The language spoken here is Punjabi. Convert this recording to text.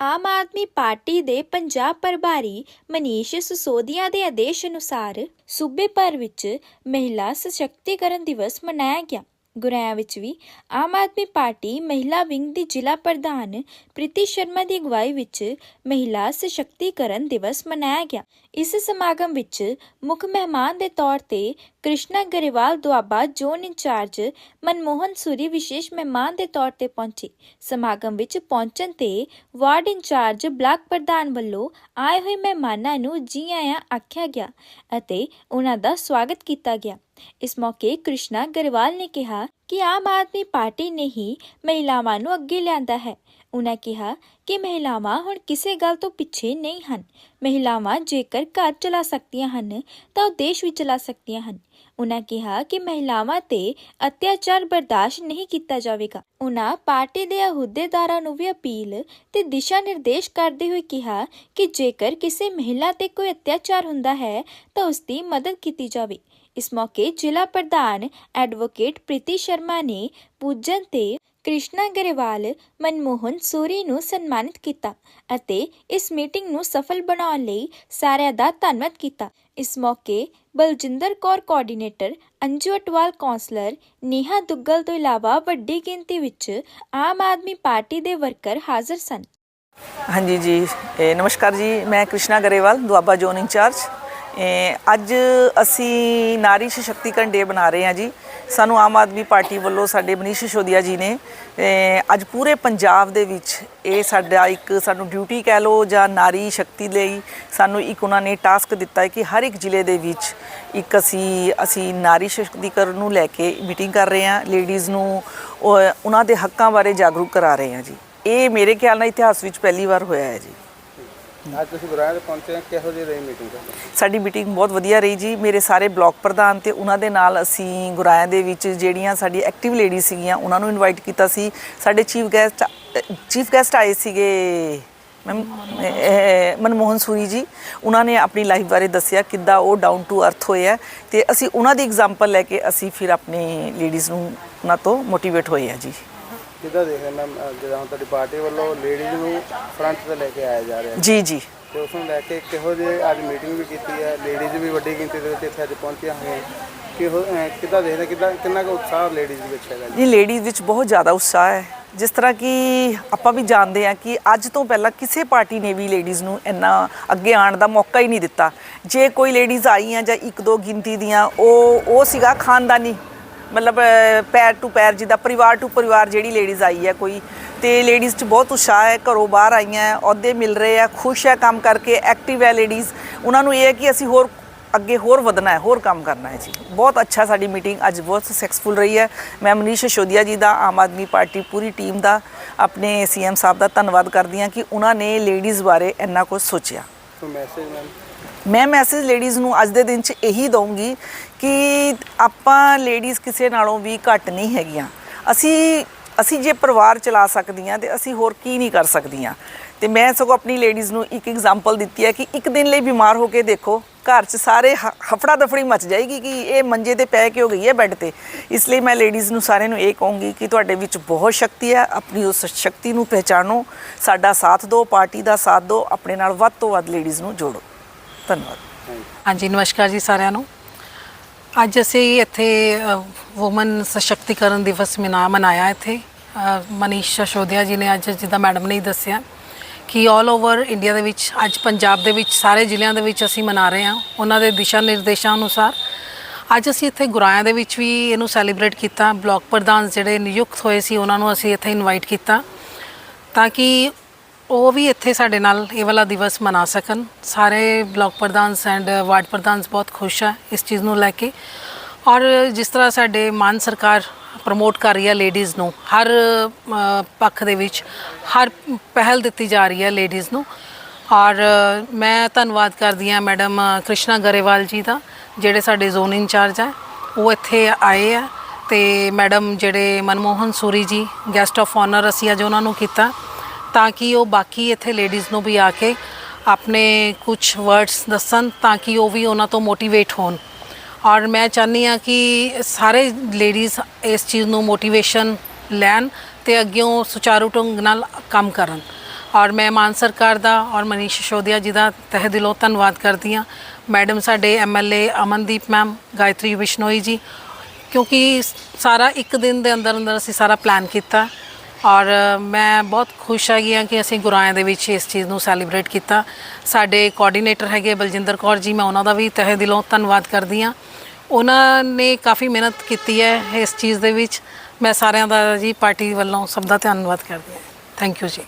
ਆਮ ਆਦਮੀ ਪਾਰਟੀ ਦੇ ਪੰਜਾਬ ਪ੍ਰਭਾਰੀ ਮਨੀਸ਼ ਸਿਸੋਦੀਆ ਦੇ ਆਦੇਸ਼ ਅਨੁਸਾਰ ਸੂਬੇ ਭਰ ਵਿੱਚ ਮਹਿਲਾ ਸਸ਼ਕਤੀਕਰਨ ਦਿਵਸ ਮਨਾਇਆ ਗਿਆ। ਗੁਰੇਆ ਵਿੱਚ ਵੀ, ਆਮ ਆਦਮੀ ਪਾਰਟੀ ਮਹਿਲਾ ਵਿੰਗ ਦੀ ਜ਼ਿਲ੍ਹਾ ਪ੍ਰਧਾਨ ਪ੍ਰੀਤੀ ਸ਼ਰਮਾ ਦੀ ਅਗਵਾਈ ਵਿੱਚ ਮਹਿਲਾ ਸਸ਼ਕਤੀਕਰਨ ਦਿਵਸ ਮਨਾਇਆ ਗਿਆ। ਇਸ ਸਮਾਗਮ ਵਿੱਚ ਮੁੱਖ ਮਹਿਮਾਨ ਦੇ ਤੌਰ ਤੇ ਕ੍ਰਿਸ਼ਨਾ ਗਰੇਵਾਲ, ਦੁਆਬਾ ਜ਼ੋਨ ਇੰਚਾਰਜ ਮਨਮੋਹਨ ਸੂਰੀ ਵਿਸ਼ੇਸ਼ ਮਹਿਮਾਨ ਦੇ ਤੌਰ ਤੇ ਪਹੁੰਚੇ। ਸਮਾਗਮ ਵਿੱਚ ਪਹੁੰਚਣ ਤੇ ਵਾਰਡ ਇੰਚਾਰਜ ਬਲਾਕ ਪ੍ਰਧਾਨ ਵੱਲੋਂ ਆਏ ਹੋਏ ਮਹਿਮਾਨਾਂ ਨੂੰ ਜੀ ਆਇਆਂ ਆਖਿਆ ਗਿਆ ਅਤੇ ਉਹਨਾਂ ਦਾ ਸਵਾਗਤ ਕੀਤਾ ਗਿਆ। ਇਸ ਮੌਕੇ ਕ੍ਰਿਸ਼ਨਾ ਗਰੇਵਾਲ ਨੇ ਕਿਹਾ ਕਿ ਆਮ ਆਦਮੀ ਪਾਰਟੀ ਨੇ ਹੀ ਮਹਿਲਾਵਾਂ ਨੂੰ ਅੱਗੇ ਲਿਆਂਦਾ ਹੈ। ਉਹਨਾਂ ਕਿਹਾ ਕਿ ਮਹਿਲਾਵਾਂ ਹੁਣ ਕਿਸੇ ਗੱਲ ਤੋਂ ਪਿੱਛੇ ਨਹੀਂ ਹਨ। ਮਹਿਲਾਵਾਂ ਜੇਕਰ ਘਰ ਚਲਾ ਸਕਦੀਆਂ ਹਨ, ਤਾਂ ਉਹ ਦੇਸ਼ ਵੀ ਚਲਾ ਸਕਦੀਆਂ ਹਨ। ਉਹਨਾਂ ਕਿਹਾ ਕਿ ਮਹਿਲਾਵਾਂ ਤੇ ਅਤਿਆਚਾਰ ਬਰਦਾਸ਼ਤ ਨਹੀਂ ਕੀਤਾ ਜਾਵੇਗਾ। ਉਹਨਾਂ ਪਾਰਟੀ ਦੇ ਅਹੁਦੇਦਾਰਾਂ ਨੂੰ ਵੀ ਅਪੀਲ ਤੇ ਦਿਸ਼ਾ ਨਿਰਦੇਸ਼ ਕਰਦੇ ਹੋਏ ਕਿਹਾ ਕਿ ਜੇਕਰ ਕਿਸੇ ਮਹਿਲਾ ਤੇ ਕੋਈ ਅਤਿਆਚਾਰ ਹੁੰਦਾ ਹੈ, ਤਾਂ ਉਸ ਦੀ ਮਦਦ ਕੀਤੀ ਜਾਵੇ। ਇਸ ਮੌਕੇ ਜ਼ਿਲ੍ਹਾ ਪ੍ਰਧਾਨ ਐਡਵੋਕੇਟ ਪ੍ਰੀਤੀ ਸ਼ਰਮਾ ਨੇ ਪੂਜਨ ਤੇ ਕ੍ਰਿਸ਼ਨਾ ਗਰੇਵਾਲ, ਮਨਮੋਹਨ ਸੂਰੀ ਨੂੰ ਸਨਮਾਨਿਤ ਕੀਤਾ ਅਤੇ ਇਸ ਮੀਟਿੰਗ ਨੂੰ ਸਫਲ ਬਣਾਉਣ ਲਈ ਸਾਰਿਆਂ ਦਾ ਧੰਨਵਾਦ ਕੀਤਾ। ਇਸ ਮੌਕੇ ਬਲਜਿੰਦਰ ਕੌਰ ਕੋਆਰਡੀਨੇਟਰ, ਅੰਜੂ ਅਟਵਾਲ ਕੌਂਸਲਰ, ਨੇਹਾ ਦੁੱਗਲ ਤੋਂ ਇਲਾਵਾ ਵੱਡੀ ਗਿਣਤੀ ਵਿੱਚ ਆਮ ਆਦਮੀ ਪਾਰਟੀ ਦੇ ਵਰਕਰ ਹਾਜ਼ਰ ਸਨ। ਹਾਂਜੀ ਜੀ ਨਮਸਕਾਰ ਜੀ, ਮੈਂ ਕ੍ਰਿਸ਼ਨਾ ਗਰੇਵਾਲ, ਦੁਆਬਾ ਜ਼ੋਨ ਇੰਚਾਰਜ। ਅੱਜ ਅਸੀਂ ਨਾਰੀ ਸਸ਼ਕਤੀਕਰਨ ਡੇ ਬਣਾ ਰਹੇ ਹਾਂ ਜੀ। ਸਾਨੂੰ ਆਮ ਆਦਮੀ ਪਾਰਟੀ ਵੱਲੋਂ ਸਾਡੇ ਮਨੀਸ਼ ਸਿਸੋਦੀਆ ਜੀ ਨੇ ਅੱਜ ਪੂਰੇ ਪੰਜਾਬ ਦੇ ਵਿੱਚ ਇਹ ਸਾਡਾ ਇੱਕ ਸਾਨੂੰ ਡਿਊਟੀ ਕਹਿ ਲਓ ਜਾਂ ਨਾਰੀ ਸ਼ਕਤੀ ਲਈ ਸਾਨੂੰ ਇੱਕ ਉਹਨਾਂ ਨੇ ਟਾਸਕ ਦਿੱਤਾ ਹੈ ਕਿ ਹਰ ਇੱਕ ਜ਼ਿਲ੍ਹੇ ਦੇ ਵਿੱਚ ਇੱਕ ਅਸੀਂ ਅਸੀਂ ਨਾਰੀ ਸ਼ਕਤੀਕਰਨ ਨੂੰ ਲੈ ਕੇ ਮੀਟਿੰਗ ਕਰ ਰਹੇ ਹਾਂ ਲੇਡੀਜ਼ ਨੂੰ ਉਹਨਾਂ ਦੇ ਹੱਕਾਂ ਬਾਰੇ ਜਾਗਰੂਕ ਕਰਾ ਰਹੇ ਹਾਂ ਜੀ। ਇਹ ਮੇਰੇ ਖਿਆਲ ਨਾਲ ਇਤਿਹਾਸ ਵਿੱਚ ਪਹਿਲੀ ਵਾਰ ਹੋਇਆ ਹੈ ਜੀ। ਅੱਜ ਤੁਸੀਂ ਗੁਰਾਇਆ ਦੇ ਪਹੁੰਚੇ ਆ ਕਿਹੋ ਜਿਹੀ ਰਹੀ ਮੀਟਿੰਗ ਸਾਡੀ ਮੀਟਿੰਗ ਬਹੁਤ ਵਧੀਆ ਰਹੀ ਜੀ। ਮੇਰੇ ਸਾਰੇ ਬਲਾਕ ਪ੍ਰਧਾਨ ਤੇ ਉਹਨਾਂ ਦੇ ਨਾਲ ਅਸੀਂ ਗੁਰਾਇਆਂ ਦੇ ਵਿੱਚ ਜਿਹੜੀਆਂ ਸਾਡੀ ਐਕਟਿਵ ਲੇਡੀ ਸੀਗੀਆਂ ਉਹਨਾਂ ਨੂੰ ਇਨਵਾਈਟ ਕੀਤਾ ਸੀ। ਸਾਡੇ ਚੀਫ ਗੈਸਟ ਚੀਫ ਗੈਸਟ ਆਏ ਸੀਗੇ ਮੈਮ ਮਨਮੋਹਨ ਸੂਰੀ ਜੀ। ਉਹਨਾਂ ਨੇ ਆਪਣੀ ਲਾਈਫ ਬਾਰੇ ਦੱਸਿਆ ਕਿੱਦਾਂ ਉਹ ਡਾਊਨ ਟੂ ਅਰਥ ਹੋਏ ਆ। ਤੇ ਅਸੀਂ ਉਹਨਾਂ ਦੀ ਐਗਜ਼ਾਮਪਲ ਲੈ ਕੇ ਅਸੀਂ ਫਿਰ ਆਪਣੇ ਲੇਡੀਜ਼ ਨੂੰ ਉਹਨਾਂ ਤੋਂ ਮੋਟੀਵੇਟ ਹੋਏ ਆ ਜੀ। ਕਿੱਦਾਂ ਦੇਖਦੇ ਮੈਮ ਹੁਣ ਤੁਹਾਡੀ ਪਾਰਟੀ ਵੱਲੋਂ ਲੇਡੀਜ਼ ਨੂੰ ਫਰੰਟ ਤੇ ਲੈ ਕੇ ਆਇਆ ਜਾ ਰਿਹਾ ਜੀ ਜੀ। ਤੇ ਉਸ ਨੂੰ ਲੈ ਕੇ ਕਿਹੋ ਜਿਹੇ ਅੱਜ ਮੀਟਿੰਗ ਵੀ ਕੀਤੀ ਹੈ ਲੇਡੀਜ਼ ਵੀ ਵੱਡੀ ਗਿਣਤੀ ਦੇ ਵਿੱਚ ਇੱਥੇ ਅੱਜ ਪਹੁੰਚੀਆਂ ਹੋਈਆਂ। ਕਿਹੋ ਕਿੱਦਾਂ ਦੇਖਦੇ ਕਿੱਦਾਂ ਕਿੰਨਾ ਕੁ ਉਤਸ਼ਾਹ ਲੇਡੀਜ਼ ਦੇ ਵਿੱਚ ਹੈਗਾ ਜੀ? ਲੇਡੀਜ਼ ਵਿੱਚ ਬਹੁਤ ਜ਼ਿਆਦਾ ਉਤਸ਼ਾਹ ਹੈ। ਜਿਸ ਤਰ੍ਹਾਂ ਕਿ ਆਪਾਂ ਵੀ ਜਾਣਦੇ ਹਾਂ ਕਿ ਅੱਜ ਤੋਂ ਪਹਿਲਾਂ ਕਿਸੇ ਪਾਰਟੀ ਨੇ ਵੀ ਲੇਡੀਜ਼ ਨੂੰ ਇੰਨਾ ਅੱਗੇ ਆਉਣ ਦਾ ਮੌਕਾ ਹੀ ਨਹੀਂ ਦਿੱਤਾ। ਜੇ ਕੋਈ ਲੇਡੀਜ਼ ਆਈਆਂ ਜਾਂ ਇੱਕ ਦੋ ਗਿਣਤੀ ਦੀਆਂ ਉਹ ਉਹ ਸੀਗਾ ਖਾਨਦਾਨੀ। ਮਤਲਬ ਪੈਰ ਟੂ ਪੈਰ, ਜਿੱਦਾਂ ਪਰਿਵਾਰ ਟੂ ਪਰਿਵਾਰ ਜਿਹੜੀ ਲੇਡੀਜ਼ ਆਈ ਹੈ ਕੋਈ, ਤੇ ਲੇਡੀਜ਼ 'ਚ ਬਹੁਤ ਉਤਸ਼ਾਹ ਹੈ, ਘਰੋਂ ਬਾਹਰ ਆਈਆਂ, ਅਹੁਦੇ ਮਿਲ ਰਹੇ ਆ, ਖੁਸ਼ ਹੈ ਕੰਮ ਕਰਕੇ ਐਕਟਿਵ ਹੈ ਲੇਡੀਜ਼ ਉਹਨਾਂ ਨੂੰ ਇਹ ਹੈ ਕਿ ਅਸੀਂ ਹੋਰ ਅੱਗੇ ਹੋਰ ਵਧਣਾ ਹੈ, ਹੋਰ ਕੰਮ ਕਰਨਾ ਹੈ ਜੀ। ਬਹੁਤ ਅੱਛਾ ਸਾਡੀ ਮੀਟਿੰਗ ਅੱਜ ਬਹੁਤ ਸਕਸੈਸਫੁਲ ਰਹੀ ਹੈ। ਮੈਂ ਮਨੀਸ਼ ਸ਼ੋਦੀਆ ਜੀ ਦਾ, ਆਮ ਆਦਮੀ ਪਾਰਟੀ ਪੂਰੀ ਟੀਮ ਦਾ, ਆਪਣੇ ਸੀਐਮ ਸਾਹਿਬ ਦਾ ਧੰਨਵਾਦ ਕਰਦੀ ਹਾਂ ਕਿ ਉਹਨਾਂ ਨੇ ਲੇਡੀਜ਼ ਬਾਰੇ ਇੰਨਾ ਕੁਝ ਸੋਚਿਆ। ਸੋ ਮੈਸੇਜ ਮੈਮ ਮੈਂ ਮੈਸੇਜ ਲੇਡੀਜ਼ ਨੂੰ ਅੱਜ ਦੇ ਦਿਨ 'ਚ ਇਹੀ ਦਊਂਗੀ ਕਿ ਆਪਾਂ ਲੇਡੀਜ਼ ਕਿਸੇ ਨਾਲੋਂ ਵੀ ਘੱਟ ਨਹੀਂ ਹੈਗੀਆਂ। ਅਸੀਂ ਅਸੀਂ ਜੇ ਪਰਿਵਾਰ ਚਲਾ ਸਕਦੀਆਂ ਤੇ ਅਸੀਂ ਹੋਰ ਕੀ ਨਹੀਂ ਕਰ ਸਕਦੀਆਂ। ਤੇ ਮੈਂ ਸਗੋਂ ਆਪਣੀ ਲੇਡੀਜ਼ ਨੂੰ ਇੱਕ ਐਗਜ਼ਾਮਪਲ ਦਿੱਤੀ ਹੈ ਕਿ ਇੱਕ ਦਿਨ ਲਈ ਬਿਮਾਰ ਹੋ ਕੇ ਦੇਖੋ, ਘਰ 'ਚ ਸਾਰੇ ਹ- ਹਫੜਾ ਦਫੜੀ ਮਚ ਜਾਏਗੀ ਕਿ ਇਹ ਮੰਜੇ ਤੇ ਪੈ ਕੇ ਹੋ ਗਈ ਹੈ ਬੈੱਡ ਤੇ। ਇਸ ਲਈ ਮੈਂ ਲੇਡੀਜ਼ ਨੂੰ ਸਾਰਿਆਂ ਨੂੰ ਇਹ ਕਹੂੰਗੀ ਕਿ ਤੁਹਾਡੇ ਵਿੱਚ ਬਹੁਤ ਸ਼ਕਤੀ ਹੈ, ਆਪਣੀ ਉਸ ਸ਼ਕਤੀ ਨੂੰ ਪਹਿਚਾਨੋ ਸਾਡਾ ਸਾਥ ਦਿਓ, ਪਾਰਟੀ ਦਾ ਸਾਥ ਦਿਓ, ਆਪਣੇ ਨਾਲ ਵੱਧ ਤੋਂ ਵੱਧ ਲੇਡੀਜ਼ ਨੂੰ ਜੋੜੋ। ਧੰਨਵਾਦ। ਹਾਂਜੀ ਨਮਸਕਾਰ ਜੀ ਸਾਰਿਆਂ ਨੂੰ। ਅੱਜ ਅਸੀਂ ਇੱਥੇ ਔਮਨ ਸਸ਼ਕਤੀਕਰਨ ਦਿਵਸ ਮਨਾ ਮਨਾਇਆ ਇੱਥੇ। ਮਨੀਸ਼ ਸ਼ੋਧਿਆ ਜੀ ਨੇ ਅੱਜ ਜਿੱਦਾਂ ਮੈਡਮ ਨੇ ਹੀ ਦੱਸਿਆ ਕਿ 올 ਓਵਰ ਇੰਡੀਆ ਦੇ ਵਿੱਚ ਅੱਜ ਪੰਜਾਬ ਦੇ ਵਿੱਚ ਸਾਰੇ ਜ਼ਿਲ੍ਹਿਆਂ ਦੇ ਵਿੱਚ ਅਸੀਂ ਮਨਾ ਰਹੇ ਹਾਂ। ਉਹਨਾਂ ਦੇ ਦਿਸ਼ਾ ਨਿਰਦੇਸ਼ਾਂ ਅਨੁਸਾਰ ਅੱਜ ਅਸੀਂ ਇੱਥੇ ਗੁਰਾਇਆਂ ਦੇ ਵਿੱਚ ਵੀ ਇਹਨੂੰ ਸੈਲੀਬ੍ਰੇਟ ਕੀਤਾ। ਬਲਾਕ ਪ੍ਰਧਾਨ ਜਿਹੜੇ ਨਿਯੁਕਤ ਹੋਏ ਸੀ ਉਹਨਾਂ ਨੂੰ ਅਸੀਂ ਇੱਥੇ ਇਨਵਾਈਟ ਕੀਤਾ ਤਾਂ ਕਿ ਉਹ ਵੀ ਇੱਥੇ ਸਾਡੇ ਨਾਲ ਇਹ ਵਾਲਾ ਦਿਵਸ ਮਨਾ ਸਕਣ। ਸਾਰੇ ਬਲਾਕ ਪ੍ਰਧਾਨਸ ਐਂਡ ਵਾਰਡ ਪ੍ਰਧਾਨਸ ਬਹੁਤ ਖੁਸ਼ ਆ ਇਸ ਚੀਜ਼ ਨੂੰ ਲੈ ਕੇ। ਔਰ ਜਿਸ ਤਰ੍ਹਾਂ ਸਾਡੇ ਮਾਨ ਸਰਕਾਰ ਪ੍ਰਮੋਟ ਕਰ ਰਹੀ ਹੈ ਲੇਡੀਜ਼ ਨੂੰ, ਹਰ ਪੱਖ ਦੇ ਵਿੱਚ ਹਰ ਪਹਿਲ ਦਿੱਤੀ ਜਾ ਰਹੀ ਹੈ ਲੇਡੀਜ਼ ਨੂੰ। ਔਰ ਮੈਂ ਧੰਨਵਾਦ ਕਰਦੀ ਹਾਂ ਮੈਡਮ ਕ੍ਰਿਸ਼ਨਾ ਗਰੇਵਾਲ ਜੀ ਦਾ, ਜਿਹੜੇ ਸਾਡੇ ਜ਼ੋਨ ਇੰਚਾਰਜ ਹੈ ਉਹ ਇੱਥੇ ਆਏ ਆ। ਤੇ ਮੈਡਮ ਜਿਹੜੇ ਮਨਮੋਹਨ ਸੂਰੀ ਜੀ ਗੈਸਟ ਆਫ ਆਨਰ ਅਸੀਂ ਅੱਜ ਉਹਨਾਂ ਨੂੰ ਕੀਤਾ। ਤਾਂ ਕਿ ਉਹ ਬਾਕੀ ਇੱਥੇ ਲੇਡੀਜ਼ ਨੂੰ ਵੀ ਆ ਕੇ ਆਪਣੇ ਕੁਝ ਵਰਡਸ ਦੱਸਣ ਤਾਂ ਕਿ ਉਹ ਵੀ ਉਹਨਾਂ ਤੋਂ ਮੋਟੀਵੇਟ ਹੋਣ। ਔਰ ਮੈਂ ਚਾਹੁੰਦੀ ਹਾਂ ਕਿ ਸਾਰੇ ਲੇਡੀਜ਼ ਇਸ ਚੀਜ਼ ਨੂੰ ਮੋਟੀਵੇਸ਼ਨ ਲੈਣ ਤੇ ਅੱਗਿਓਂ ਸੁਚਾਰੂ ਢੰਗ ਨਾਲ ਕੰਮ ਕਰਨ। ਔਰ ਮੈਂ ਮਾਨ ਸਰਕਾਰ ਦਾ ਔਰ ਮਨੀਸ਼ ਸਿਸੋਦੀਆ ਜੀ ਦਾ ਤਹਿ ਦਿਲੋਂ ਧੰਨਵਾਦ ਕਰਦੀ ਹਾਂ। ਮੈਡਮ ਸਾਡੇ ਐਮਐਲਏ ਅਮਨਦੀਪ ਮੈਮ, ਗਾਇਤਰੀ ਬਿਸ਼ਨੋਈ ਜੀ, ਕਿਉਂਕਿ ਸਾਰਾ ਇੱਕ ਦਿਨ ਦੇ ਅੰਦਰ ਅੰਦਰ ਅਸੀਂ ਸਾਰਾ ਪਲਾਨ ਕੀਤਾ। ਔਰ ਮੈਂ ਬਹੁਤ ਖੁਸ਼ ਹੈਗੀ ਹਾਂ ਕਿ ਅਸੀਂ ਗੁਰਾਇਆਂ ਦੇ ਵਿੱਚ ਇਸ ਚੀਜ਼ ਨੂੰ ਸੈਲੀਬ੍ਰੇਟ ਕੀਤਾ। ਸਾਡੇ ਕੋਆਰਡੀਨੇਟਰ ਹੈਗੇ ਬਲਜਿੰਦਰ ਕੌਰ ਜੀ, ਮੈਂ ਉਹਨਾਂ ਦਾ ਵੀ ਤਹਿ ਦਿਲੋਂ ਧੰਨਵਾਦ ਕਰਦੀ ਹਾਂ। ਉਹਨਾਂ ਨੇ ਕਾਫੀ ਮਿਹਨਤ ਕੀਤੀ ਹੈ ਇਸ ਚੀਜ਼ ਦੇ ਵਿੱਚ। ਮੈਂ ਸਾਰਿਆਂ ਦਾ ਜੀ ਪਾਰਟੀ ਵੱਲੋਂ ਸਭ ਦਾ ਧੰਨਵਾਦ ਕਰਦੀ ਹਾਂ। ਥੈਂਕ ਯੂ ਜੀ।